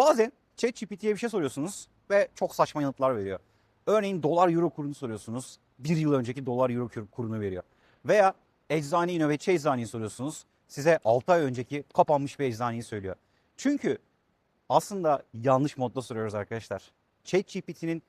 Bazen ChatGPT'ye bir şey soruyorsunuz ve çok saçma yanıtlar veriyor. Örneğin dolar euro kurunu soruyorsunuz. Bir yıl önceki dolar euro kur- kurunu veriyor. Veya eczane nöbetçi eczaneyi soruyorsunuz. Size 6 ay önceki kapanmış bir eczaneyi söylüyor. Çünkü aslında yanlış modda soruyoruz arkadaşlar. ChatGPT'nin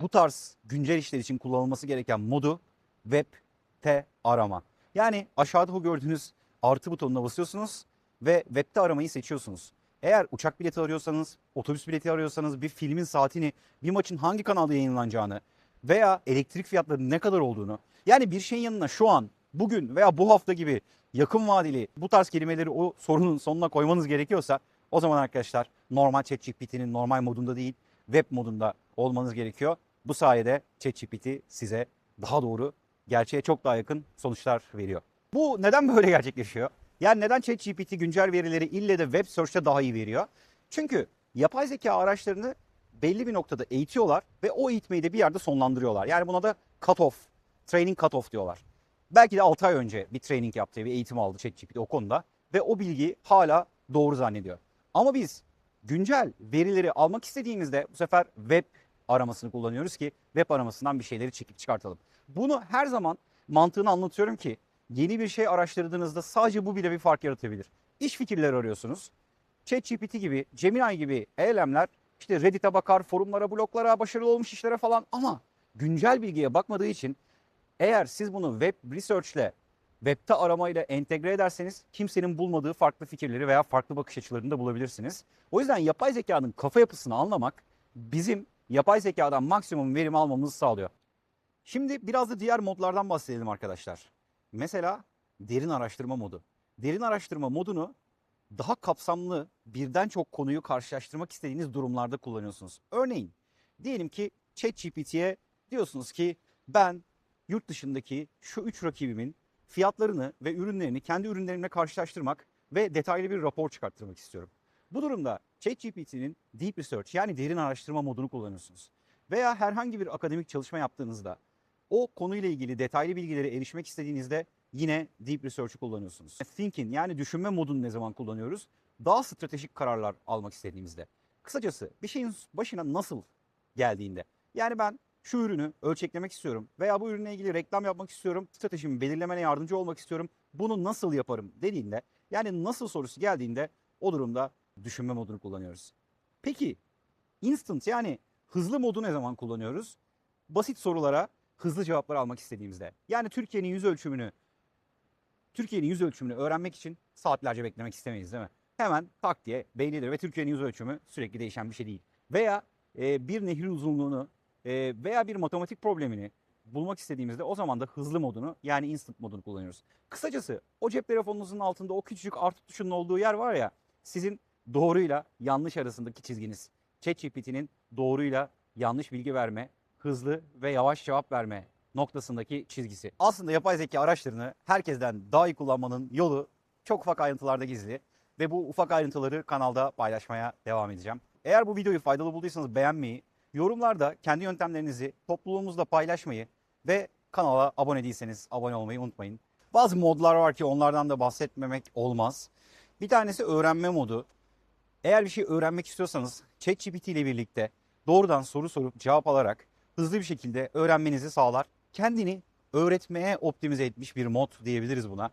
bu tarz güncel işler için kullanılması gereken modu web'te arama. Yani aşağıda bu gördüğünüz artı butonuna basıyorsunuz ve web'te aramayı seçiyorsunuz. Eğer uçak bileti arıyorsanız, otobüs bileti arıyorsanız, bir filmin saatini, bir maçın hangi kanalda yayınlanacağını veya elektrik fiyatlarının ne kadar olduğunu, yani bir şeyin yanına şu an, bugün veya bu hafta gibi yakın vadeli bu tarz kelimeleri o sorunun sonuna koymanız gerekiyorsa o zaman arkadaşlar normal ChatGPT'nin normal modunda değil, web modunda olmanız gerekiyor. Bu sayede ChatGPT size daha doğru, gerçeğe çok daha yakın sonuçlar veriyor. Bu neden böyle gerçekleşiyor? Yani neden ChatGPT güncel verileri ille de web search'te daha iyi veriyor? Çünkü yapay zeka araçlarını belli bir noktada eğitiyorlar ve o eğitmeyi de bir yerde sonlandırıyorlar. Yani buna da cut off, training cut off diyorlar. Belki de 6 ay önce bir training yaptı, bir eğitim aldı ChatGPT o konuda ve o bilgiyi hala doğru zannediyor. Ama biz güncel verileri almak istediğimizde bu sefer web aramasını kullanıyoruz ki web aramasından bir şeyleri çekip çıkartalım. Bunu her zaman mantığını anlatıyorum ki yeni bir şey araştırdığınızda sadece bu bile bir fark yaratabilir. İş fikirleri arıyorsunuz. ChatGPT gibi, Gemini gibi LLM'ler işte Reddit'e bakar, forumlara, bloglara, başarılı olmuş işlere falan ama güncel bilgiye bakmadığı için eğer siz bunu web research ile webte aramayla entegre ederseniz kimsenin bulmadığı farklı fikirleri veya farklı bakış açılarını da bulabilirsiniz. O yüzden yapay zekanın kafa yapısını anlamak bizim yapay zekadan maksimum verim almamızı sağlıyor. Şimdi biraz da diğer modlardan bahsedelim arkadaşlar. Mesela derin araştırma modu. Derin araştırma modunu daha kapsamlı birden çok konuyu karşılaştırmak istediğiniz durumlarda kullanıyorsunuz. Örneğin diyelim ki ChatGPT'ye diyorsunuz ki ben yurt dışındaki şu üç rakibimin fiyatlarını ve ürünlerini kendi ürünlerimle karşılaştırmak ve detaylı bir rapor çıkarttırmak istiyorum. Bu durumda ChatGPT'nin Deep Research yani derin araştırma modunu kullanıyorsunuz. Veya herhangi bir akademik çalışma yaptığınızda o konuyla ilgili detaylı bilgilere erişmek istediğinizde yine Deep Research'ı kullanıyorsunuz. Thinking yani düşünme modunu ne zaman kullanıyoruz? Daha stratejik kararlar almak istediğimizde. Kısacası bir şeyin başına nasıl geldiğinde. Yani ben şu ürünü ölçeklemek istiyorum veya bu ürünle ilgili reklam yapmak istiyorum. Stratejimi belirlemene yardımcı olmak istiyorum. Bunu nasıl yaparım dediğinde yani nasıl sorusu geldiğinde o durumda düşünme modunu kullanıyoruz. Peki instant yani hızlı modu ne zaman kullanıyoruz? Basit sorulara hızlı cevaplar almak istediğimizde. Yani Türkiye'nin yüz ölçümünü Türkiye'nin yüz ölçümünü öğrenmek için saatlerce beklemek istemeyiz değil mi? Hemen tak diye bellidir ve Türkiye'nin yüz ölçümü sürekli değişen bir şey değil. Veya e, bir nehrin uzunluğunu e, veya bir matematik problemini bulmak istediğimizde o zaman da hızlı modunu yani instant modunu kullanıyoruz. Kısacası o cep telefonunuzun altında o küçücük artı tuşunun olduğu yer var ya sizin doğruyla yanlış arasındaki çizginiz. ChatGPT'nin doğruyla yanlış bilgi verme, hızlı ve yavaş cevap verme noktasındaki çizgisi. Aslında yapay zeka araçlarını herkesten daha iyi kullanmanın yolu çok ufak ayrıntılarda gizli ve bu ufak ayrıntıları kanalda paylaşmaya devam edeceğim. Eğer bu videoyu faydalı bulduysanız beğenmeyi, yorumlarda kendi yöntemlerinizi topluluğumuzla paylaşmayı ve kanala abone değilseniz abone olmayı unutmayın. Bazı modlar var ki onlardan da bahsetmemek olmaz. Bir tanesi öğrenme modu. Eğer bir şey öğrenmek istiyorsanız ChatGPT ile birlikte doğrudan soru sorup cevap alarak hızlı bir şekilde öğrenmenizi sağlar. Kendini öğretmeye optimize etmiş bir mod diyebiliriz buna.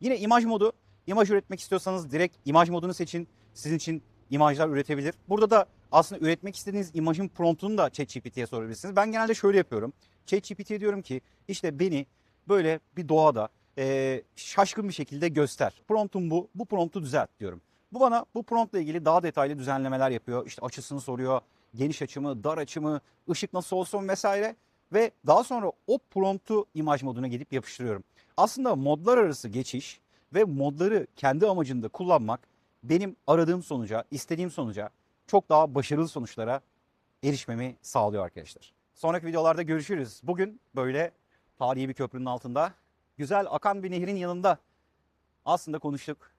Yine imaj modu. İmaj üretmek istiyorsanız direkt imaj modunu seçin. Sizin için imajlar üretebilir. Burada da aslında üretmek istediğiniz imajın promptunu da ChatGPT'ye sorabilirsiniz. Ben genelde şöyle yapıyorum. ChatGPT'ye diyorum ki işte beni böyle bir doğada e, şaşkın bir şekilde göster. Promptum bu. Bu promptu düzelt diyorum. Bu bana bu promptla ilgili daha detaylı düzenlemeler yapıyor. İşte açısını soruyor. Geniş açımı, dar açımı, ışık nasıl olsun vesaire. Ve daha sonra o promptu imaj moduna gidip yapıştırıyorum. Aslında modlar arası geçiş ve modları kendi amacında kullanmak benim aradığım sonuca, istediğim sonuca çok daha başarılı sonuçlara erişmemi sağlıyor arkadaşlar. Sonraki videolarda görüşürüz. Bugün böyle tarihi bir köprünün altında güzel akan bir nehrin yanında aslında konuştuk.